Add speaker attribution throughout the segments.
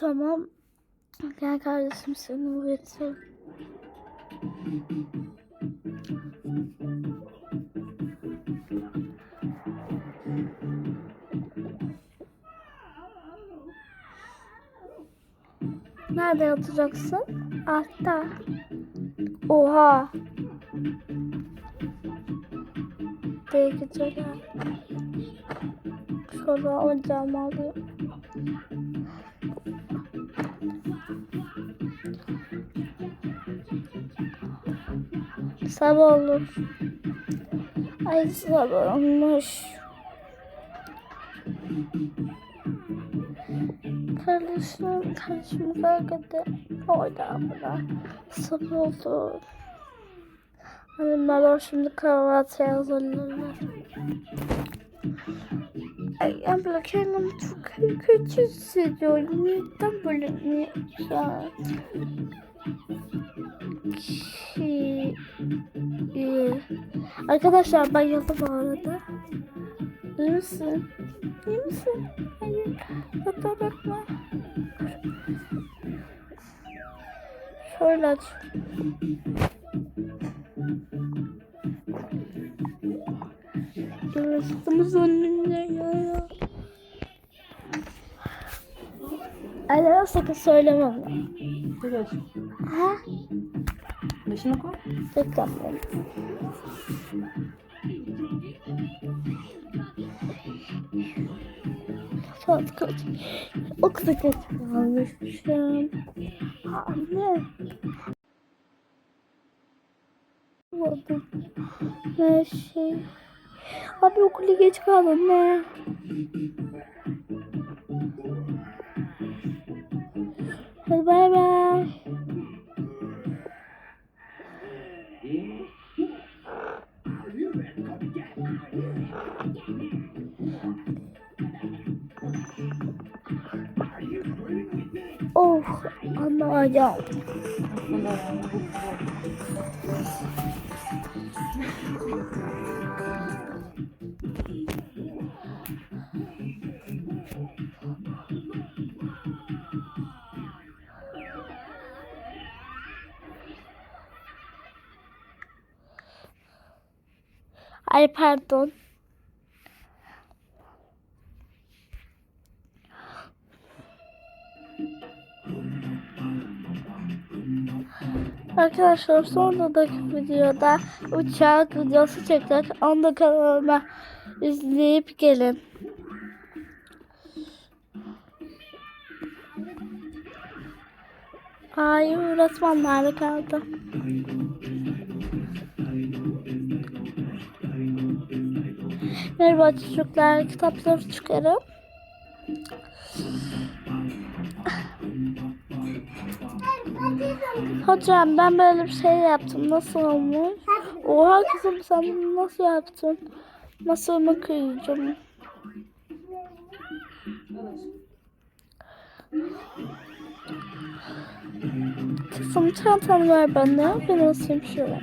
Speaker 1: Tamam. Gel kardeşim seni uyutayım. Nerede yatacaksın? Altta. Oha. Değişecek. Şöyle alacağım alayım. Sabah olur. Ay sabah olmuş. Kardeşim, kardeşim kalkıdı. Orada burada. Sabah oldu. Annemler şimdi kahvaltıya hazırlanırlar. Ay böyle kendimi çok kötü hissediyorum. Neden böyle ne? Arkadaşlar bayıldı bu arada. İyi misin? İyi misin? Hayır. Hatta bakma. Şöyle aç. Rastımız önünde ya. Alo sakın söylemem. Ha?
Speaker 2: Başına koy.
Speaker 1: Verin. Saat kaç? O kadar geç kalmışım. Anne. Oldu. Ne şey. Abi okula geç kaldım ne? Hadi bay bay. Oh ana Ay pardon. Arkadaşlar sonraki videoda uçak videosu çekecek. Onu da kanalıma izleyip gelin. Ay öğretmen nerede kaldı? Merhaba çocuklar, kitapları çıkarım. Hocam ben böyle bir şey yaptım. Nasıl olmuş? Oha kızım sen bunu nasıl yaptın? Nasıl mı kıyacağım? Kızım çantanı ver bana. Ben asayım şöyle.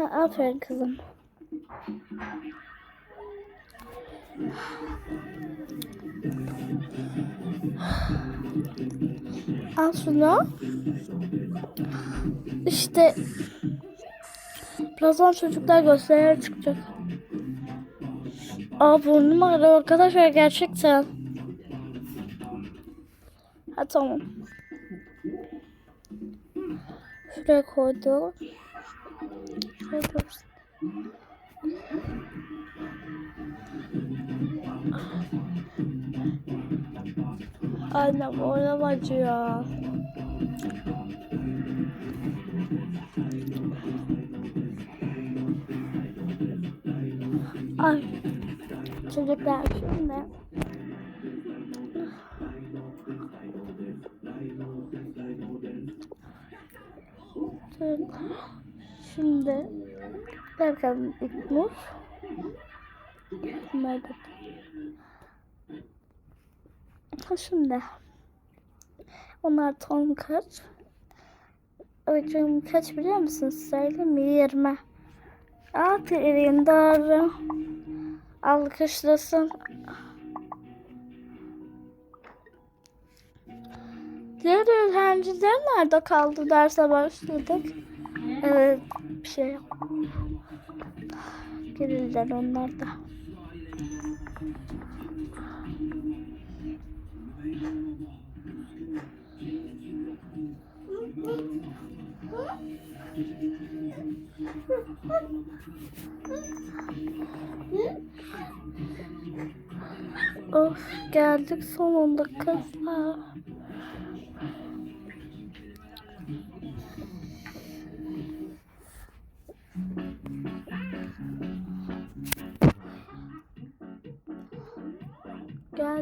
Speaker 1: Ha, aferin kızım. Al şunu. İşte birazdan çocuklar gösteriye çıkacak. Aa burnum ağrıyor arkadaşlar gerçekten. Ha tamam. Şuraya koydum. Şuraya dursun. Annem oynam acıyor. Ay. Çocuklar şimdi. Şimdi bakalım İknur. Nerede? Şimdi. Onlar ton kaç? Öğretmenim kaç biliyor musun? Söyleyeyim mi? 20. Aferin doğru. Alkışlasın. Diğer öğrenciler nerede kaldı? Derse başladık. Evet, bir şey yok. Gelirler onlar da. Of geldik sonunda kızlar.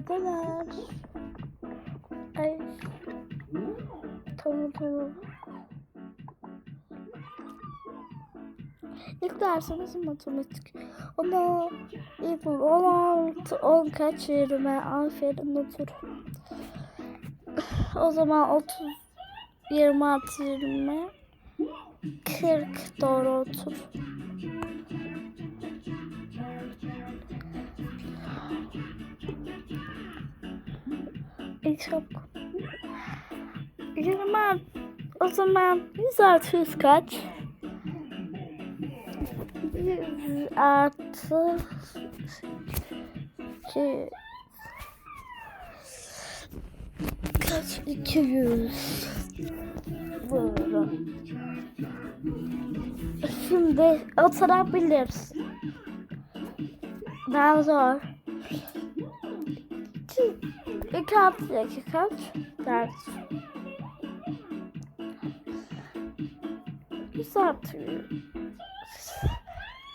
Speaker 1: Geldiler. Ay. Tamam tamam. İlk dersimiz matematik. Ona ilk 16, 10 kaç yerime aferin otur. O zaman 30, 26, 20, 40 doğru otur. Çok. 20 o zaman 100 artı 100 kaç? 100 artı 2 kaç 200 Böyle. Şimdi oturabilirsin. Daha zor. İki kaç? Ders. Yüz yüz.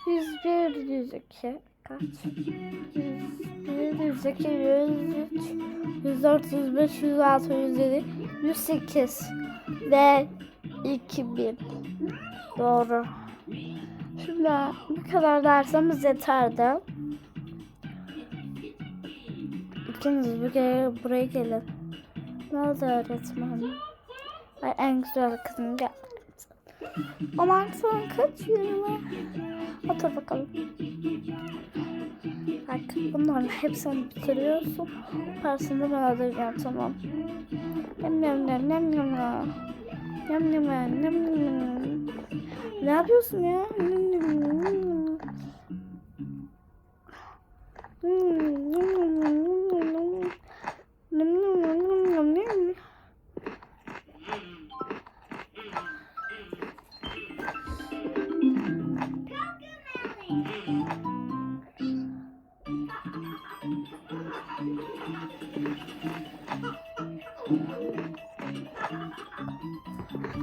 Speaker 1: Yüz bir, yüz iki. Kaç? Yüz bir, yüz iki, yüz üç, yüz dört, yüz beş, yüz altı, yüz yedi, yüz sekiz. Ve iki bin. Doğru. Şimdi bu kadar dersimiz yeterdi. İkiniz buraya, buraya gelin. Ne oldu öğretmenim? Ay, en güzel kızım gel. Aman son kaç yirmi? Otur bakalım. Bak bunların hepsini bitiriyorsun. Parasını ben alacağım tamam. Nem nem nem nem nem nem. Nem nem nem nem. Ne yapıyorsun ya? Nem nem nem nem nem nem nem nem. Nem nem nem.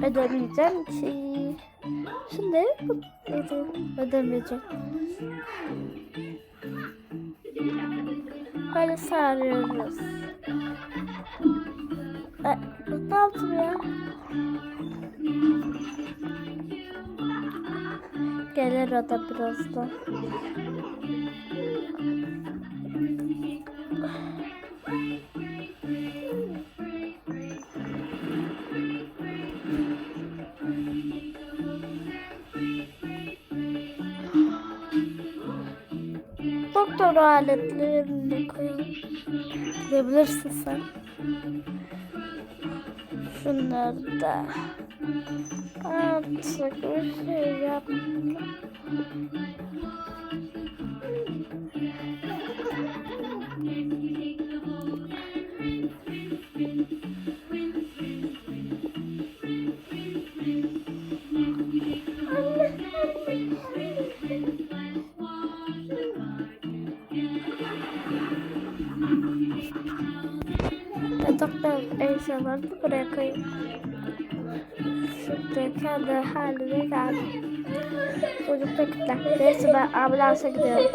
Speaker 1: Ödemeyeceğim ki. Şimdi ödeyeceğim. Ödemeyeceğim. Böyle sarıyoruz. Gelir o da birazdan. Doktor aletlerini koyalım. Gidebilirsin sen. Şunları da. Artık bir şey yap. Yatakta eşyaları da buraya koyayım. Şimdi kendi haline geldi. Çocuk da kilitler. Neyse ben ambulansa gidiyorum.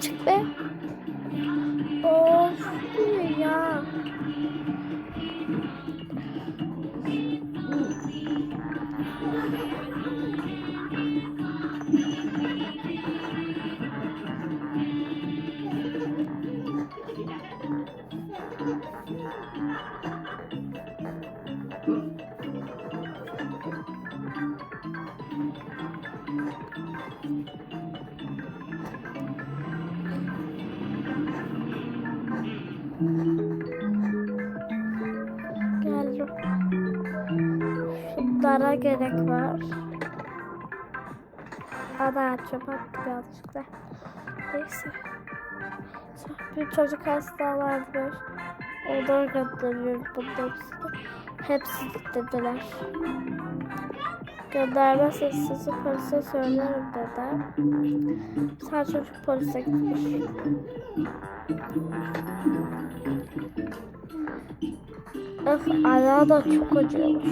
Speaker 1: Çık be. Şunlara gerek var. Ana çöp attı yanlışlıkla. Neyse. Bir çocuk hastalarmış. Onları gönderiyorum bundan sonra. Hepsi dediler. Göndermezse sizi polise söylerim dedi. Sen çocuk polise gitmiş. Öf ayağı da çok acıyor.